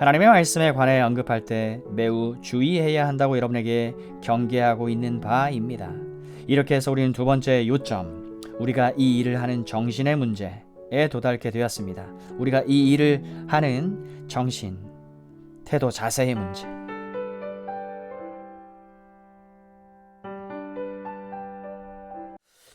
하나님의 말씀에 관해 언급할 때 매우 주의해야 한다고 여러분에게 경계하고 있는 바입니다. 이렇게 해서 우리는 두 번째 요점, 우리가 이 일을 하는 정신의 문제에 도달게 되었습니다. 우리가 이 일을 하는 정신, 태도, 자세의 문제.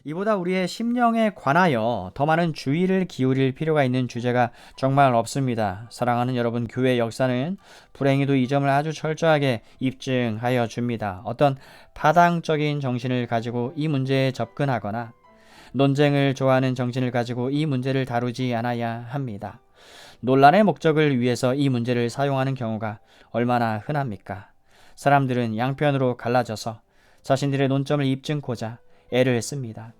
이보다 우리의 심령에 관하여 더 많은 주의를 기울일 필요가 있는 주제가 정말 없습니다. 사랑하는 여러분, 교회 역사는 불행히도 이 점을 아주 철저하게 입증하여 줍니다. 어떤 파당적인 정신을 가지고 이 문제에 접근하거나 논쟁을 좋아하는 정신을 가지고 이 문제를 다루지 않아야 합니다. 논란의 목적을 위해서 이 문제를 사용하는 경우가 얼마나 흔합니까? 사람들은 양편으로 갈라져서 자신들의 논점을 입증코자 애를 씁니다.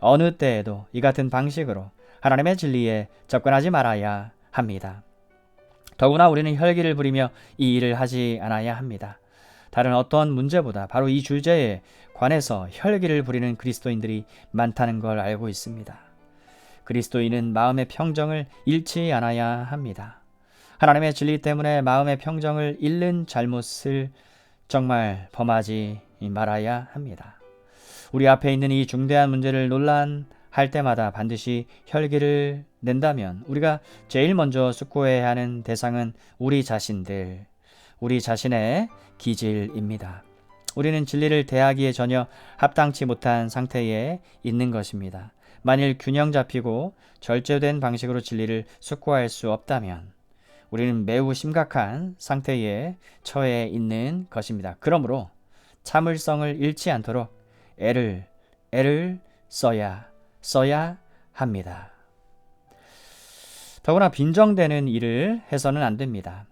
어느 때에도 이 같은 방식으로 하나님의 진리에 접근하지 말아야 합니다. 더구나 우리는 혈기를 부리며 이 일을 하지 않아야 합니다. 다른 어떤 문제보다 바로 이 주제에 관해서 혈기를 부리는 그리스도인들이 많다는 걸 알고 있습니다. 그리스도인은 마음의 평정을 잃지 않아야 합니다. 하나님의 진리 때문에 마음의 평정을 잃는 잘못을 정말 범하지 말아야 합니다. 우리 앞에 있는 이 중대한 문제를 논란할 때마다 반드시 혈기를 낸다면 우리가 제일 먼저 숙고해야 하는 대상은 우리 자신들, 우리 자신의 기질입니다. 우리는 진리를 대하기에 전혀 합당치 못한 상태에 있는 것입니다. 만일 균형 잡히고 절제된 방식으로 진리를 숙고할 수 없다면 우리는 매우 심각한 상태에 처해 있는 것입니다. 그러므로 참을성을 잃지 않도록 애를 애를 써야 써야 합니다. 더구나 빈정되는 일을 해서는 안 됩니다.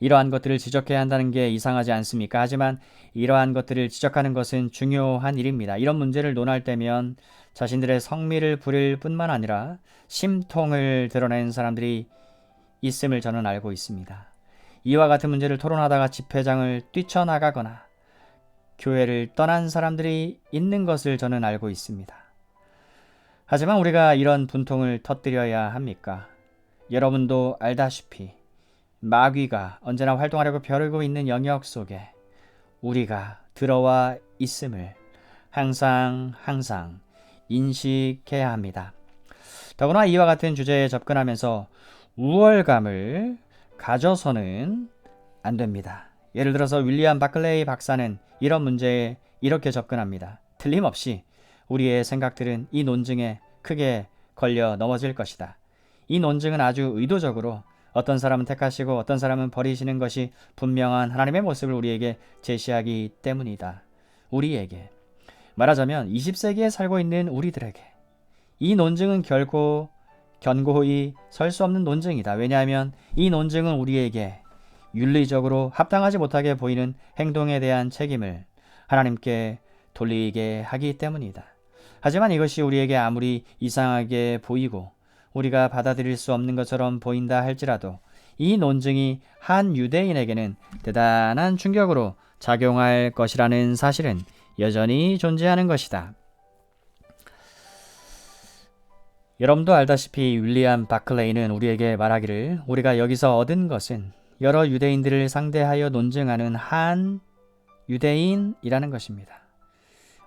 이러한 것들을 지적해야 한다는 게 이상하지 않습니까? 하지만 이러한 것들을 지적하는 것은 중요한 일입니다. 이런 문제를 논할 때면 자신들의 성미를 부릴 뿐만 아니라 심통을 드러낸 사람들이 있음을 저는 알고 있습니다. 이와 같은 문제를 토론하다가 집회장을 뛰쳐나가거나 교회를 떠난 사람들이 있는 것을 저는 알고 있습니다. 하지만 우리가 이런 분통을 터뜨려야 합니까? 여러분도 알다시피 마귀가 언제나 활동하려고 벼르고 있는 영역 속에 우리가 들어와 있음을 항상 항상 인식해야 합니다. 더구나 이와 같은 주제에 접근하면서 우월감을 가져서는 안 됩니다. 예를 들어서 윌리엄 바클레이 박사는 이런 문제에 이렇게 접근합니다. 틀림없이 우리의 생각들은 이 논증에 크게 걸려 넘어질 것이다. 이 논증은 아주 의도적으로 어떤 사람은 택하시고 어떤 사람은 버리시는 것이 분명한 하나님의 모습을 우리에게 제시하기 때문이다. 우리에게. 말하자면 20세기에 살고 있는 우리들에게 이 논증은 결코 견고히 설 수 없는 논증이다. 왜냐하면 이 논증은 우리에게 윤리적으로 합당하지 못하게 보이는 행동에 대한 책임을 하나님께 돌리게 하기 때문이다. 하지만 이것이 우리에게 아무리 이상하게 보이고 우리가 받아들일 수 없는 것처럼 보인다 할지라도 이 논증이 한 유대인에게는 대단한 충격으로 작용할 것이라는 사실은 여전히 존재하는 것이다. 여러분도 알다시피 윌리엄 바클레이는 우리에게 말하기를 우리가 여기서 얻은 것은 여러 유대인들을 상대하여 논증하는 한 유대인이라는 것입니다.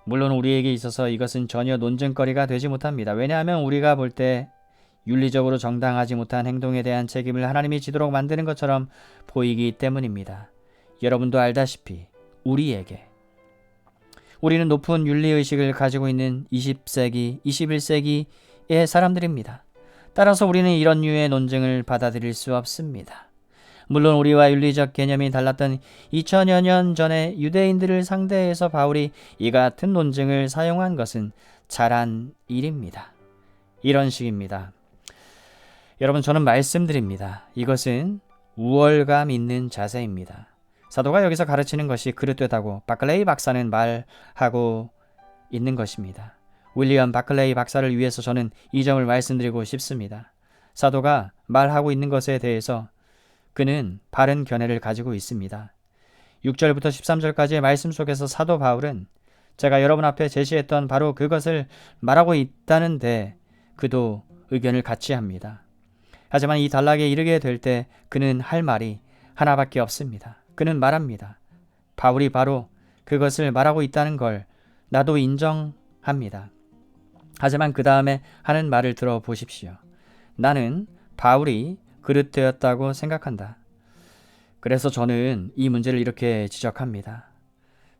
물론 우리에게 있어서 이것은 전혀 논증거리가 되지 못합니다. 왜냐하면 우리가 볼 때 윤리적으로 정당하지 못한 행동에 대한 책임을 하나님이 지도록 만드는 것처럼 보이기 때문입니다. 여러분도 알다시피 우리에게 우리는 높은 윤리의식을 가지고 있는 20세기, 21세기의 사람들입니다. 따라서 우리는 이런 류의 논증을 받아들일 수 없습니다. 물론 우리와 윤리적 개념이 달랐던 2000여 년 전에 유대인들을 상대해서 바울이 이 같은 논증을 사용한 것은 잘한 일입니다. 이런 식입니다. 여러분 저는 말씀드립니다. 이것은 우월감 있는 자세입니다. 사도가 여기서 가르치는 것이 그릇되다고 바클레이 박사는 말하고 있는 것입니다. 윌리엄 바클레이 박사를 위해서 저는 이 점을 말씀드리고 싶습니다. 사도가 말하고 있는 것에 대해서 그는 바른 견해를 가지고 있습니다. 6절부터 13절까지의 말씀 속에서 사도 바울은 제가 여러분 앞에 제시했던 바로 그것을 말하고 있다는데 그도 의견을 같이 합니다. 하지만 이 단락에 이르게 될 때 그는 할 말이 하나밖에 없습니다. 그는 말합니다. 바울이 바로 그것을 말하고 있다는 걸 나도 인정합니다. 하지만 그 다음에 하는 말을 들어보십시오. 나는 바울이 그릇되었다고 생각한다. 그래서 저는 이 문제를 이렇게 지적합니다.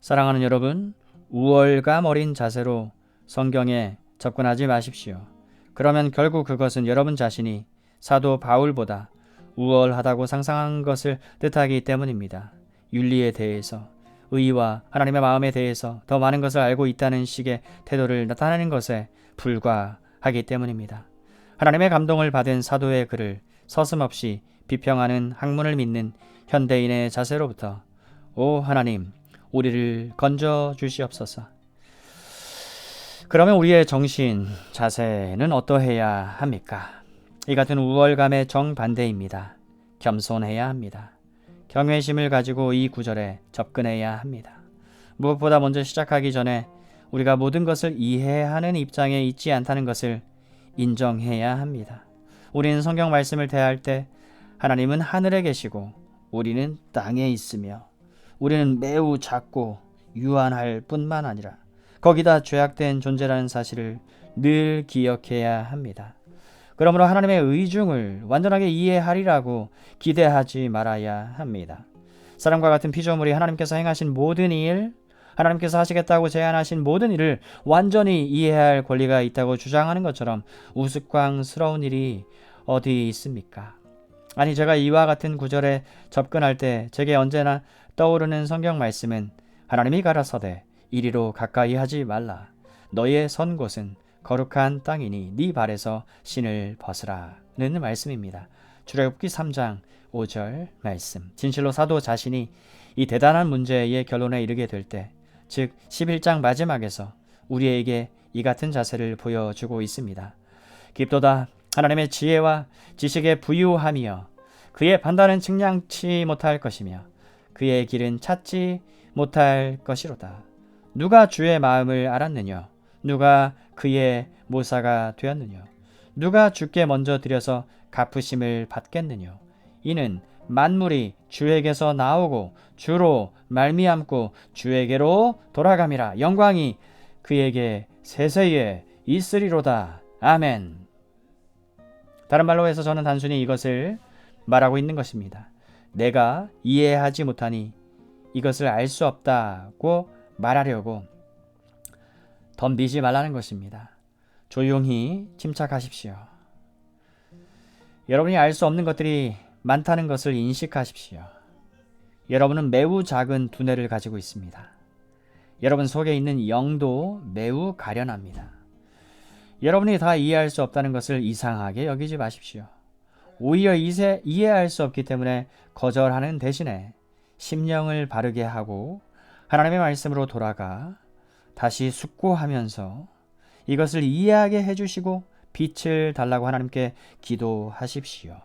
사랑하는 여러분, 우월감 어린 자세로 성경에 접근하지 마십시오. 그러면 결국 그것은 여러분 자신이 사도 바울보다 우월하다고 상상한 것을 뜻하기 때문입니다. 윤리에 대해서, 의와 하나님의 마음에 대해서 더 많은 것을 알고 있다는 식의 태도를 나타내는 것에 불과하기 때문입니다. 하나님의 감동을 받은 사도의 글을 서슴없이 비평하는 학문을 믿는 현대인의 자세로부터 오 하나님 우리를 건져 주시옵소서. 그러면 우리의 정신 자세는 어떠해야 합니까? 이 같은 우월감의 정반대입니다. 겸손해야 합니다. 경외심을 가지고 이 구절에 접근해야 합니다. 무엇보다 먼저 시작하기 전에 우리가 모든 것을 이해하는 입장에 있지 않다는 것을 인정해야 합니다. 우리는 성경 말씀을 대할 때 하나님은 하늘에 계시고 우리는 땅에 있으며 우리는 매우 작고 유한할 뿐만 아니라 거기다 죄악된 존재라는 사실을 늘 기억해야 합니다. 그러므로 하나님의 의중을 완전하게 이해하리라고 기대하지 말아야 합니다. 사람과 같은 피조물이 하나님께서 행하신 모든 일, 하나님께서 하시겠다고 제안하신 모든 일을 완전히 이해할 권리가 있다고 주장하는 것처럼 우스꽝스러운 일이 어디 있습니까? 아니 제가 이와 같은 구절에 접근할 때 제게 언제나 떠오르는 성경 말씀은 하나님이 가라사대 이리로 가까이 하지 말라 너의 선 곳은 거룩한 땅이니 네 발에서 신을 벗으라는 말씀입니다. 출애굽기 3장 5절 말씀. 진실로 사도 자신이 이 대단한 문제의 결론에 이르게 될 때, 즉 11장 마지막에서 우리에게 이 같은 자세를 보여주고 있습니다. 깊도다 하나님의 지혜와 지식에 부유하며 그의 판단은 측량치 못할 것이며 그의 길은 찾지 못할 것이로다. 누가 주의 마음을 알았느냐? 누가 그의 모사가 되었느냐? 누가 주께 먼저 드려서 갚으심을 받겠느냐? 이는 만물이 주에게서 나오고 주로 말미암고 주에게로 돌아감이라 영광이 그에게 세세에 있으리로다. 아멘. 다른 말로 해서 저는 단순히 이것을 말하고 있는 것입니다. 내가 이해하지 못하니 이것을 알 수 없다고 말하려고 덤비지 말라는 것입니다. 조용히 침착하십시오. 여러분이 알 수 없는 것들이 많다는 것을 인식하십시오. 여러분은 매우 작은 두뇌를 가지고 있습니다. 여러분 속에 있는 영도 매우 가련합니다. 여러분이 다 이해할 수 없다는 것을 이상하게 여기지 마십시오. 오히려 이세, 이해할 수 없기 때문에 거절하는 대신에 심령을 바르게 하고 하나님의 말씀으로 돌아가 다시 숙고하면서 이것을 이해하게 해주시고 빛을 달라고 하나님께 기도하십시오.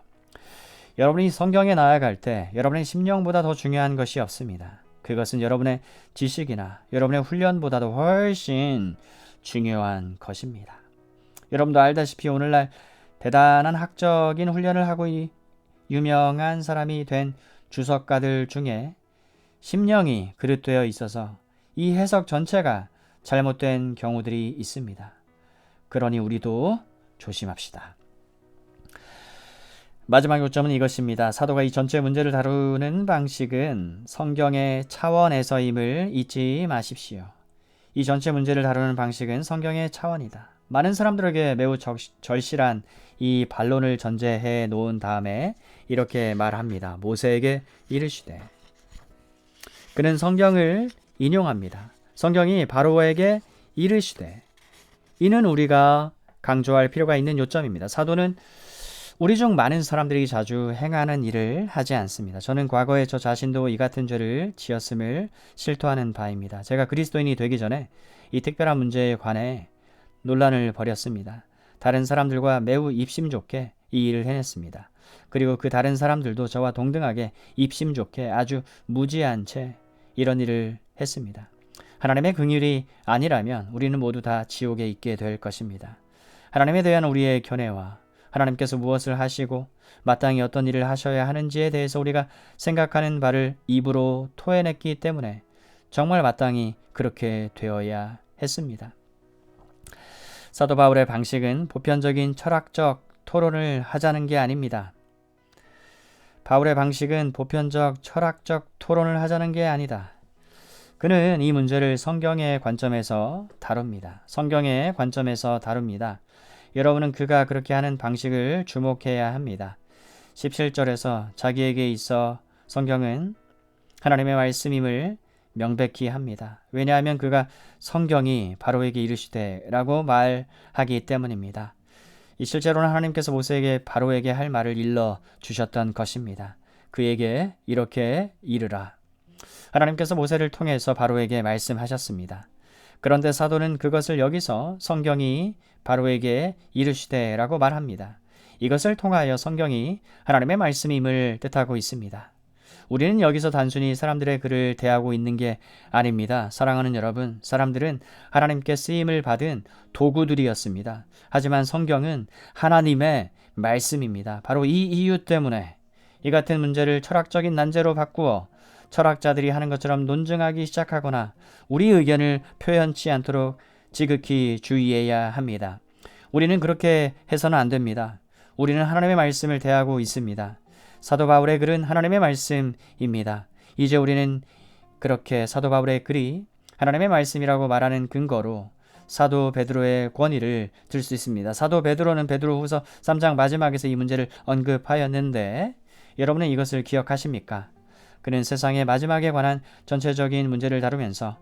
여러분이 성경에 나아갈 때 여러분의 심령보다 더 중요한 것이 없습니다. 그것은 여러분의 지식이나 여러분의 훈련보다도 훨씬 중요한 것입니다. 여러분도 알다시피 오늘날 대단한 학적인 훈련을 하고 유명한 사람이 된 주석가들 중에 심령이 그릇되어 있어서 이 해석 전체가 잘못된 경우들이 있습니다. 그러니 우리도 조심합시다. 마지막 요점은 이것입니다. 사도가 이 전체 문제를 다루는 방식은 성경의 차원에서임을 잊지 마십시오. 이 전체 문제를 다루는 방식은 성경의 차원이다. 많은 사람들에게 매우 절실한 이 반론을 전제해 놓은 다음에 이렇게 말합니다. 모세에게 이르시되 그는 성경을 인용합니다. 성경이 바로에게 이르시되 이는 우리가 강조할 필요가 있는 요점입니다. 사도는 우리 중 많은 사람들이 자주 행하는 일을 하지 않습니다. 저는 과거에 저 자신도 이 같은 죄를 지었음을 실토하는 바입니다. 제가 그리스도인이 되기 전에 이 특별한 문제에 관해 논란을 벌였습니다. 다른 사람들과 매우 입심 좋게 이 일을 해냈습니다. 그리고 그 다른 사람들도 저와 동등하게 입심 좋게 아주 무지한 채 이런 일을 했습니다. 하나님의 긍휼이 아니라면 우리는 모두 다 지옥에 있게 될 것입니다. 하나님에 대한 우리의 견해와 하나님께서 무엇을 하시고 마땅히 어떤 일을 하셔야 하는지에 대해서 우리가 생각하는 바를 입으로 토해냈기 때문에 정말 마땅히 그렇게 되어야 했습니다. 사도 바울의 방식은 보편적인 철학적 토론을 하자는 게 아닙니다. 바울의 방식은 보편적 철학적 토론을 하자는 게 아니다. 그는 이 문제를 성경의 관점에서 다룹니다. 성경의 관점에서 다룹니다. 여러분은 그가 그렇게 하는 방식을 주목해야 합니다. 17절에서 자기에게 있어 성경은 하나님의 말씀임을 명백히 합니다. 왜냐하면 그가 성경이 바로에게 이르시되 라고 말하기 때문입니다. 이 실제로는 하나님께서 모세에게 바로에게 할 말을 일러 주셨던 것입니다. 그에게 이렇게 이르라. 하나님께서 모세를 통해서 바로에게 말씀하셨습니다. 그런데 사도는 그것을 여기서 성경이 바로에게 이르시되라고 말합니다. 이것을 통하여 성경이 하나님의 말씀임을 뜻하고 있습니다. 우리는 여기서 단순히 사람들의 글을 대하고 있는 게 아닙니다. 사랑하는 여러분, 사람들은 하나님께 쓰임을 받은 도구들이었습니다. 하지만 성경은 하나님의 말씀입니다. 바로 이 이유 때문에 이 같은 문제를 철학적인 난제로 바꾸어 철학자들이 하는 것처럼 논증하기 시작하거나 우리 의견을 표현치 않도록 지극히 주의해야 합니다. 우리는 그렇게 해서는 안 됩니다. 우리는 하나님의 말씀을 대하고 있습니다. 사도 바울의 글은 하나님의 말씀입니다. 이제 우리는 그렇게 사도 바울의 글이 하나님의 말씀이라고 말하는 근거로 사도 베드로의 권위를 들 수 있습니다. 사도 베드로는 베드로후서 3장 마지막에서 이 문제를 언급하였는데 여러분은 이것을 기억하십니까? 그는 세상의 마지막에 관한 전체적인 문제를 다루면서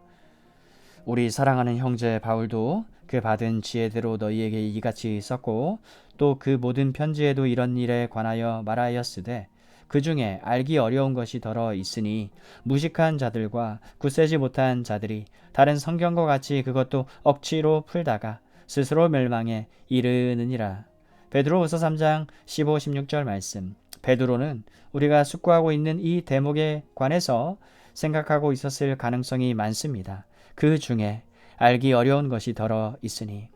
우리 사랑하는 형제 바울도 그 받은 지혜대로 너희에게 이같이 썼고 또 그 모든 편지에도 이런 일에 관하여 말하였으되 그 중에 알기 어려운 것이 더러 있으니 무식한 자들과 굳세지 못한 자들이 다른 성경과 같이 그것도 억지로 풀다가 스스로 멸망에 이르느니라. 베드로후서 3장 15, 16절 말씀. 베드로는 우리가 숙고하고 있는 이 대목에 관해서 생각하고 있었을 가능성이 많습니다. 그 중에 알기 어려운 것이 더러 있으니.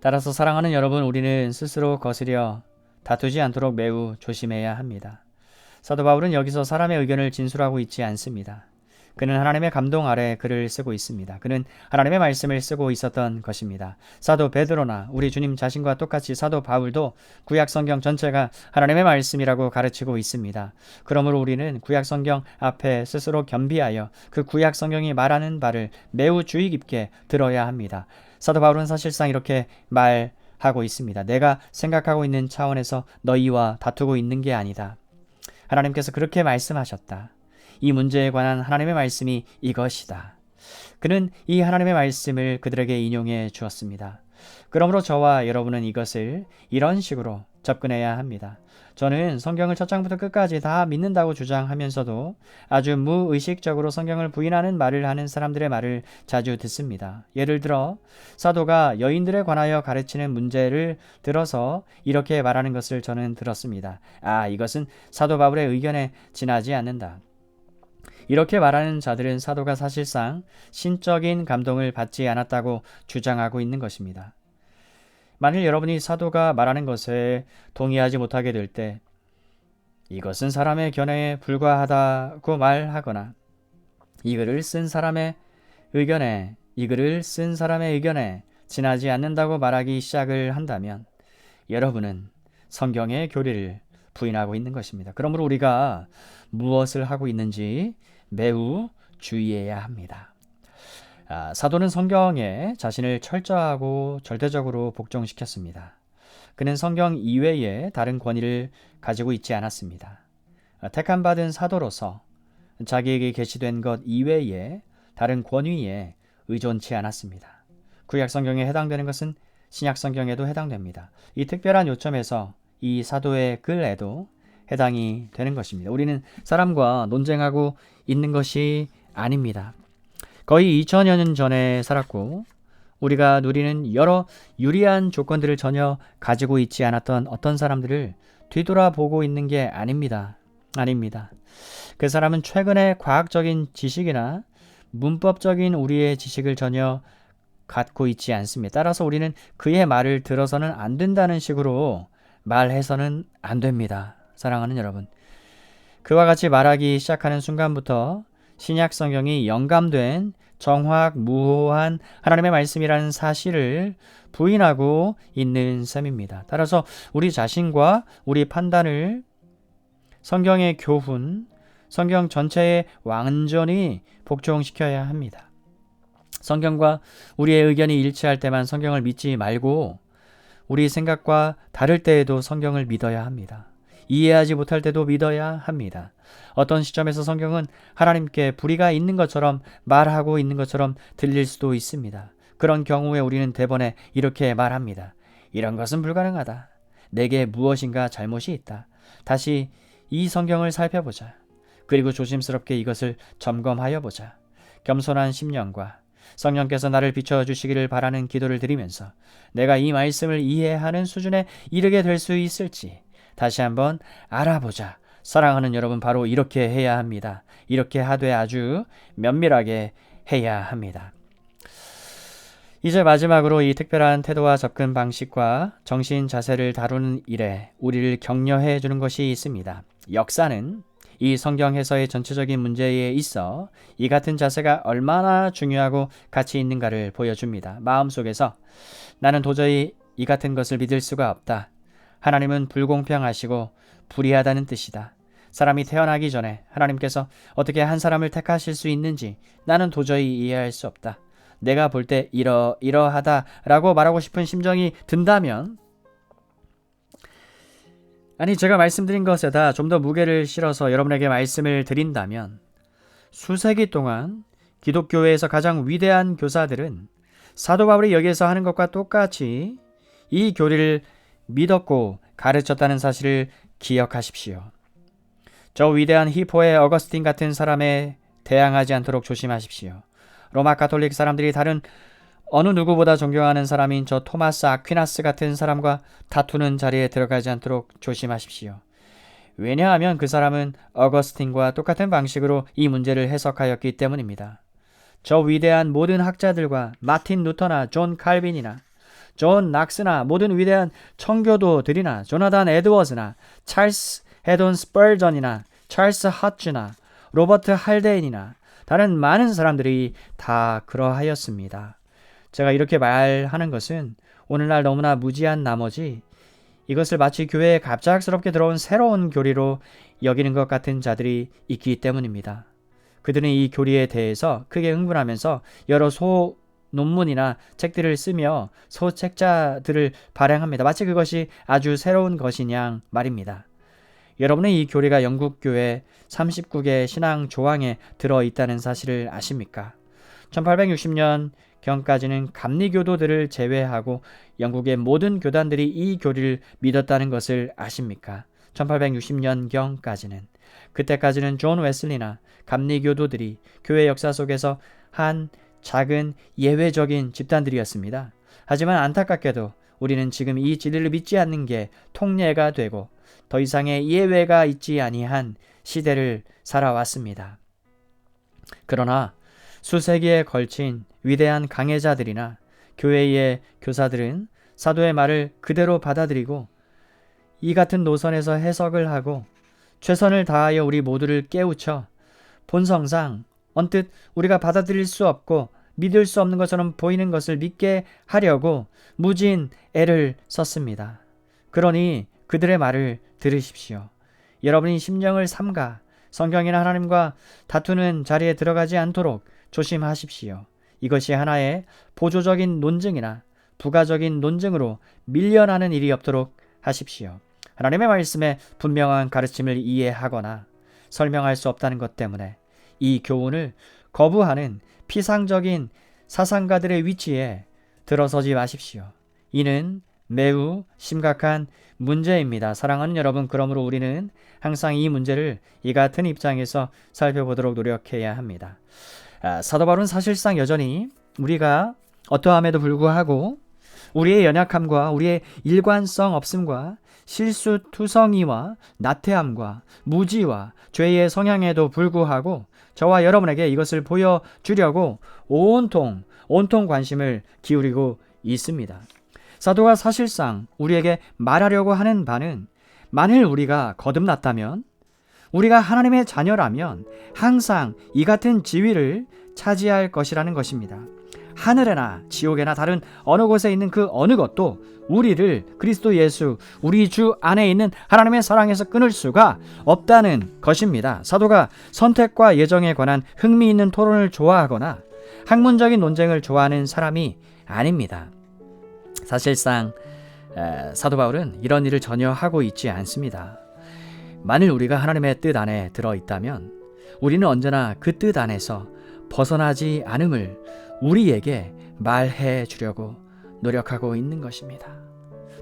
따라서 사랑하는 여러분, 우리는 스스로 거스려 다투지 않도록 매우 조심해야 합니다. 사도 바울은 여기서 사람의 의견을 진술하고 있지 않습니다. 그는 하나님의 감동 아래 글을 쓰고 있습니다. 그는 하나님의 말씀을 쓰고 있었던 것입니다. 사도 베드로나 우리 주님 자신과 똑같이 사도 바울도 구약 성경 전체가 하나님의 말씀이라고 가르치고 있습니다. 그러므로 우리는 구약 성경 앞에 스스로 겸비하여 그 구약 성경이 말하는 바를 매우 주의 깊게 들어야 합니다. 사도 바울은 사실상 이렇게 말 하고 있습니다. 내가 생각하고 있는 차원에서 너희와 다투고 있는 게 아니다. 하나님께서 그렇게 말씀하셨다. 이 문제에 관한 하나님의 말씀이 이것이다. 그는 이 하나님의 말씀을 그들에게 인용해 주었습니다. 그러므로 저와 여러분은 이것을 이런 식으로 접근해야 합니다. 저는 성경을 첫 장부터 끝까지 다 믿는다고 주장하면서도 아주 무의식적으로 성경을 부인하는 말을 하는 사람들의 말을 자주 듣습니다. 예를 들어 사도가 여인들에 관하여 가르치는 문제를 들어서 이렇게 말하는 것을 저는 들었습니다. 아, 이것은 사도 바울의 의견에 지나지 않는다. 이렇게 말하는 자들은 사도가 사실상 신적인 감동을 받지 않았다고 주장하고 있는 것입니다. 만일 여러분이 사도가 말하는 것에 동의하지 못하게 될 때 이것은 사람의 견해에 불과하다고 말하거나 이 글을 쓴 사람의 의견에 이 글을 쓴 사람의 의견에 지나지 않는다고 말하기 시작을 한다면 여러분은 성경의 교리를 부인하고 있는 것입니다. 그러므로 우리가 무엇을 하고 있는지 매우 주의해야 합니다. 아, 사도는 성경에 자신을 철저하고 절대적으로 복종시켰습니다. 그는 성경 이외에 다른 권위를 가지고 있지 않았습니다. 아, 택함 받은 사도로서 자기에게 계시된 것 이외에 다른 권위에 의존치 않았습니다. 구약 성경에 해당되는 것은 신약 성경에도 해당됩니다. 이 특별한 요점에서 이 사도의 글에도 해당이 되는 것입니다. 우리는 사람과 논쟁하고 있는 것이 아닙니다. 거의 2000여 년 전에 살았고 우리가 누리는 여러 유리한 조건들을 전혀 가지고 있지 않았던 어떤 사람들을 뒤돌아보고 있는 게 아닙니다. 아닙니다. 그 사람은 최근의 과학적인 지식이나 문법적인 우리의 지식을 전혀 갖고 있지 않습니다. 따라서 우리는 그의 말을 들어서는 안 된다는 식으로 말해서는 안 됩니다. 사랑하는 여러분. 그와 같이 말하기 시작하는 순간부터 신약 성경이 영감된 정확 무호한 하나님의 말씀이라는 사실을 부인하고 있는 셈입니다. 따라서 우리 자신과 우리 판단을 성경의 교훈, 성경 전체에 완전히 복종시켜야 합니다. 성경과 우리의 의견이 일치할 때만 성경을 믿지 말고 우리 생각과 다를 때에도 성경을 믿어야 합니다. 이해하지 못할 때도 믿어야 합니다. 어떤 시점에서 성경은 하나님께 불의가 있는 것처럼 말하고 있는 것처럼 들릴 수도 있습니다. 그런 경우에 우리는 대번에 이렇게 말합니다. 이런 것은 불가능하다. 내게 무엇인가 잘못이 있다. 다시 이 성경을 살펴보자. 그리고 조심스럽게 이것을 점검하여 보자. 겸손한 심령과 성령께서 나를 비춰주시기를 바라는 기도를 드리면서 내가 이 말씀을 이해하는 수준에 이르게 될 수 있을지 다시 한번 알아보자. 사랑하는 여러분, 바로 이렇게 해야 합니다. 이렇게 하되 아주 면밀하게 해야 합니다. 이제 마지막으로 이 특별한 태도와 접근 방식과 정신 자세를 다루는 일에 우리를 격려해 주는 것이 있습니다. 역사는 이 성경 해서의 전체적인 문제에 있어 이 같은 자세가 얼마나 중요하고 가치 있는가를 보여줍니다. 마음속에서 나는 도저히 이 같은 것을 믿을 수가 없다. 하나님은 불공평하시고 불의하다는 뜻이다. 사람이 태어나기 전에 하나님께서 어떻게 한 사람을 택하실 수 있는지 나는 도저히 이해할 수 없다. 내가 볼 때 이러 이러하다 라고 말하고 싶은 심정이 든다면 아니 제가 말씀드린 것에다 좀 더 무게를 실어서 여러분에게 말씀을 드린다면 수세기 동안 기독교회에서 가장 위대한 교사들은 사도 바울이 여기에서 하는 것과 똑같이 이 교리를 믿었고 가르쳤다는 사실을 기억하십시오. 저 위대한 히포의 어거스틴 같은 사람에 대항하지 않도록 조심하십시오. 로마 가톨릭 사람들이 다른 어느 누구보다 존경하는 사람인 저 토마스 아퀴나스 같은 사람과 다투는 자리에 들어가지 않도록 조심하십시오. 왜냐하면 그 사람은 어거스틴과 똑같은 방식으로 이 문제를 해석하였기 때문입니다. 저 위대한 모든 학자들과 마틴 루터나 존 칼빈이나 존 낙스나 모든 위대한 청교도들이나 조나단 에드워즈나 찰스 헤돈 스펄전이나 찰스 하츠나 로버트 할데인이나 다른 많은 사람들이 다 그러하였습니다. 제가 이렇게 말하는 것은 오늘날 너무나 무지한 나머지 이것을 마치 교회에 갑작스럽게 들어온 새로운 교리로 여기는 것 같은 자들이 있기 때문입니다. 그들은 이 교리에 대해서 크게 흥분하면서 여러 소 논문이나 책들을 쓰며 소책자들을 발행합니다. 마치 그것이 아주 새로운 것이냐 말입니다. 여러분의 이 교리가 영국 교회 39개 신앙 조항에 들어 있다는 사실을 아십니까? 1860년 경까지는 감리교도들을 제외하고 영국의 모든 교단들이 이 교리를 믿었다는 것을 아십니까? 1860년 경까지는 그때까지는 존 웨슬리나 감리교도들이 교회 역사 속에서 한 작은 예외적인 집단들이었습니다. 하지만 안타깝게도 우리는 지금 이 진리를 믿지 않는 게 통례가 되고 더 이상의 예외가 있지 아니한 시대를 살아왔습니다. 그러나 수세기에 걸친 위대한 강해자들이나 교회의 교사들은 사도의 말을 그대로 받아들이고 이 같은 노선에서 해석을 하고 최선을 다하여 우리 모두를 깨우쳐 본성상 언뜻 우리가 받아들일 수 없고 믿을 수 없는 것처럼 보이는 것을 믿게 하려고 무진 애를 썼습니다. 그러니 그들의 말을 들으십시오. 여러분이 심령을 삼가 성경이나 하나님과 다투는 자리에 들어가지 않도록 조심하십시오. 이것이 하나의 보조적인 논증이나 부가적인 논증으로 밀려나는 일이 없도록 하십시오. 하나님의 말씀에 분명한 가르침을 이해하거나 설명할 수 없다는 것 때문에 이 교훈을 거부하는 피상적인 사상가들의 위치에 들어서지 마십시오. 이는 매우 심각한 문제입니다. 사랑하는 여러분, 그러므로 우리는 항상 이 문제를 이 같은 입장에서 살펴보도록 노력해야 합니다. 아, 사도 바울은 사실상 여전히 우리가 어떠함에도 불구하고 우리의 연약함과 우리의 일관성 없음과 실수 투성이와 나태함과 무지와 죄의 성향에도 불구하고 저와 여러분에게 이것을 보여주려고 온통 온통 관심을 기울이고 있습니다. 사도가 사실상 우리에게 말하려고 하는 바는 만일 우리가 거듭났다면 우리가 하나님의 자녀라면 항상 이 같은 지위를 차지할 것이라는 것입니다. 하늘에나 지옥에나 다른 어느 곳에 있는 그 어느 것도 우리를 그리스도 예수, 우리 주 안에 있는 하나님의 사랑에서 끊을 수가 없다는 것입니다. 사도가 선택과 예정에 관한 흥미있는 토론을 좋아하거나 학문적인 논쟁을 좋아하는 사람이 아닙니다. 사실상 에, 사도 바울은 이런 일을 전혀 하고 있지 않습니다. 만일 우리가 하나님의 뜻 안에 들어 있다면 우리는 언제나 그 뜻 안에서 벗어나지 않음을 우리에게 말해 주려고 노력하고 있는 것입니다.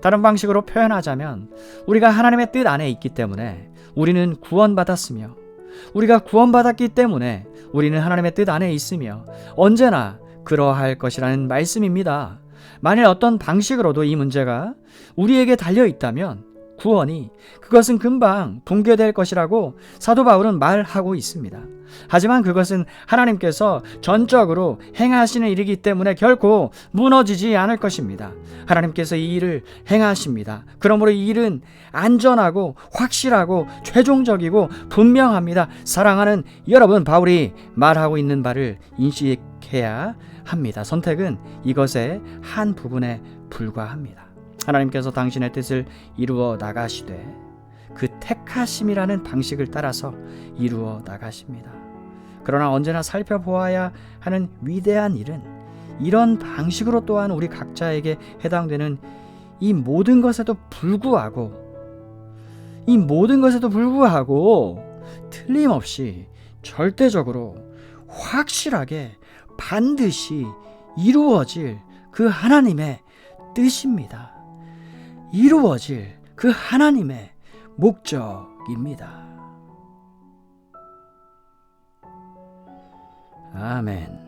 다른 방식으로 표현하자면 우리가 하나님의 뜻 안에 있기 때문에 우리는 구원받았으며 우리가 구원받았기 때문에 우리는 하나님의 뜻 안에 있으며 언제나 그러할 것이라는 말씀입니다. 만일 어떤 방식으로도 이 문제가 우리에게 달려 있다면 구원이 그것은 금방 붕괴될 것이라고 사도 바울은 말하고 있습니다. 하지만 그것은 하나님께서 전적으로 행하시는 일이기 때문에 결코 무너지지 않을 것입니다. 하나님께서 이 일을 행하십니다. 그러므로 이 일은 안전하고 확실하고 최종적이고 분명합니다. 사랑하는 여러분, 바울이 말하고 있는 바를 인식해야 합니다. 선택은 이것의 한 부분에 불과합니다. 하나님께서 당신의 뜻을 이루어 나가시되 그 택하심이라는 방식을 따라서 이루어 나가십니다. 그러나 언제나 살펴보아야 하는 위대한 일은 이런 방식으로 또한 우리 각자에게 해당되는 이 모든 것에도 불구하고 이 모든 것에도 불구하고 틀림없이 절대적으로 확실하게 반드시 이루어질 그 하나님의 뜻입니다. 이루어질 그 하나님의 목적입니다. 아멘.